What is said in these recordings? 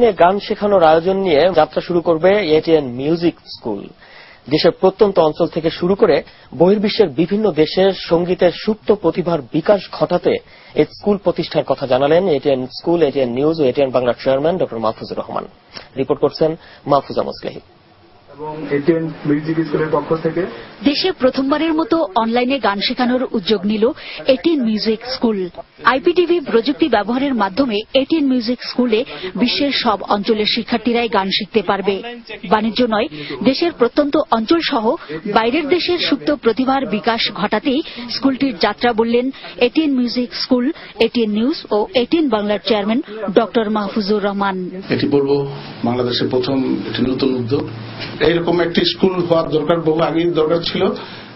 অনলাইনে গান শেখানোর আয়োজন নিয়ে যাত্রা শুরু করবে এটিএন মিউজিক স্কুল দেশের প্রত্যন্ত অঞ্চল থেকে শুরু করে বহির্বিশ্বের বিভিন্ন দেশের সঙ্গীতের সুপ্ত প্রতিভার বিকাশ ঘটাতে এই স্কুল প্রতিষ্ঠার কথা জানালেন এটিএন স্কুল এটিএন নিউজ ও এটিএন বাংলার চেয়ারম্যান ড মাহফুজুর রহমান। রিপোর্ট করছেন মাহফুজা মুসলেহি দেশে প্রথমবারের মতো অনলাইনে গান শেখানোর উদ্যোগ নিল এটিন মিউজিক স্কুল আইপিটিভি প্রযুক্তি ব্যবহারের মাধ্যমে এটিন মিউজিক স্কুলে বিশ্বের সব অঞ্চলের শিক্ষার্থীরাই গান শিখতে পারবে। বাণিজ্য নয় দেশের প্রত্যন্ত অঞ্চল সহ বাইরের দেশের সুপ্ত প্রতিভার বিকাশ ঘটাতেই স্কুলটির যাত্রা বললেন ATN music school ATN news ও এটিএন বাংলার চেয়ারম্যান ডক্টর মাহফুজুর রহমান। এটি বলব বাংলাদেশের প্রথম একটি নতুন উদ্যোগ। এইরকম একটি স্কুল হওয়ার দরকার, বহু আগেই দরকার ছিল।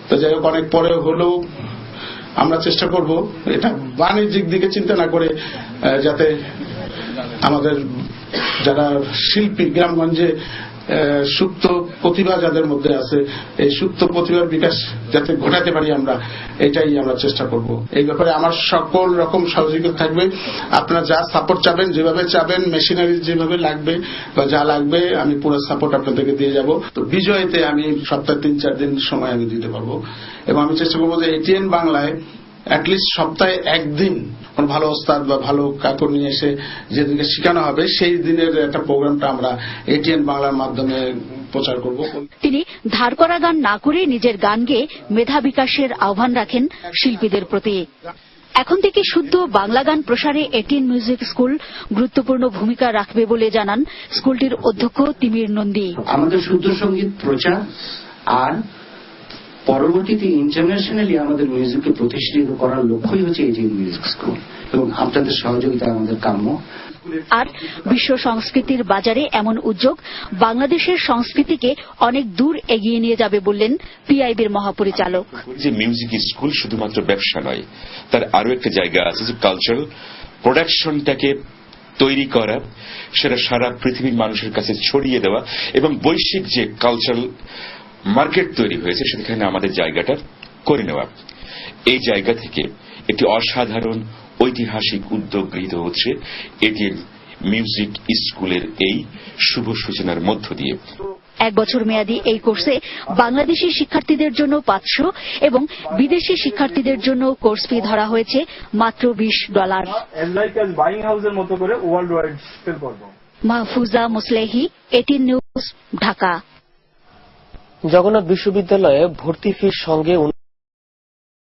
তো যাই হোক, অনেক পরে হলেও আমরা চেষ্টা করব এটা বাণিজ্যিক দিকে চিন্তা না করে যাতে আমাদের যারা শিল্পী গ্রামগঞ্জে সুপ্ত প্রতিভা যাদের মধ্যে আছে, এই সুপ্ত প্রতিভার বিকাশ যাতে ঘটাতে পারি আমরা, এটাই আমরা চেষ্টা করব। এই ব্যাপারে আমার সকল রকম সহযোগিতা থাকবে। আপনারা যা সাপোর্ট চাবেন, যেভাবে চাবেন মেশিনারি যেভাবে লাগবে বা যা লাগবে, আমি পুরো সাপোর্ট আপনাদেরকে দিয়ে যাব। তো বিজয়তে আমি সপ্তাহে তিন, চার দিন সময় আমি দিতে পারব। এবং আমি চেষ্টা করব যে এটিএন বাংলায় অ্যাটলিস্ট সপ্তাহে একদিন কোনো ভালো ওস্তাদ বা ভালো কাপড় নিয়ে এসে যেদিনকে শেখানো হবে সেই দিনের একটা প্রোগ্রামটা আমরা এটিএন বাংলার মাধ্যমে প্রচার করব। তিনি ধার করা গান না করে নিজের গান গেয়ে মেধা বিকাশের আহ্বান রাখেন শিল্পীদের প্রতি। এখন থেকে শুদ্ধ বাংলা গান প্রসারে এটিন মিউজিক স্কুল গুরুত্বপূর্ণ ভূমিকা রাখবে বলে জানান স্কুলটির অধ্যক্ষ তিমির নন্দী। আমাদের শুদ্ধ সংগীত প্রচার আর পরবর্তীতে ইন্টারন্যাশনালি আমাদের মিউজিককে প্রতিষ্ঠিত করার লক্ষ্যই হচ্ছে এই যে মিউজিক স্কুল এবং আপনাদের সহযোগিতা আমাদের কাম্য। আর বিশ্ব সংস্কৃতির বাজারে এমন উদ্যোগ বাংলাদেশের সংস্কৃতিকে অনেক দূর এগিয়ে নিয়ে যাবে বললেন পিআইবির মহাপরিচালক। যে মিউজিক স্কুল শুধুমাত্র ব্যবসা নয় তার আরও একটা জায়গা আছে যে কালচারাল প্রোডাকশনটাকে তৈরি করা সেটা সারা পৃথিবীর মানুষের কাছে ছড়িয়ে দেওয়া এবং বৈশ্বিক যে কালচারাল মার্কেট তৈরি হয়েছে সেখানে আমাদের জায়গাটা করে নেওয়া। এই জায়গা থেকে একটি অসাধারণ ঐতিহাসিক উদ্যোগ গৃহীত হচ্ছে। এটিএম মিউজিক স্কুলের এই শুভ সূচনার মধ্য দিয়ে। এক বছর মেয়াদী এই কোর্সে বাংলাদেশি শিক্ষার্থীদের জন্য পাঁচশো এবং বিদেশি শিক্ষার্থীদের জন্য কোর্স ফি ধরা হয়েছে মাত্র বিশ dollar. As like as buying হাউসের মতো করে ওয়ার্ল্ড ওয়াইড সেল করব। Mahfuza Muslehi ATN news Dhaka. Jagannath বিশ্ববিদ্যালয়ে ভর্তি ফির সঙ্গে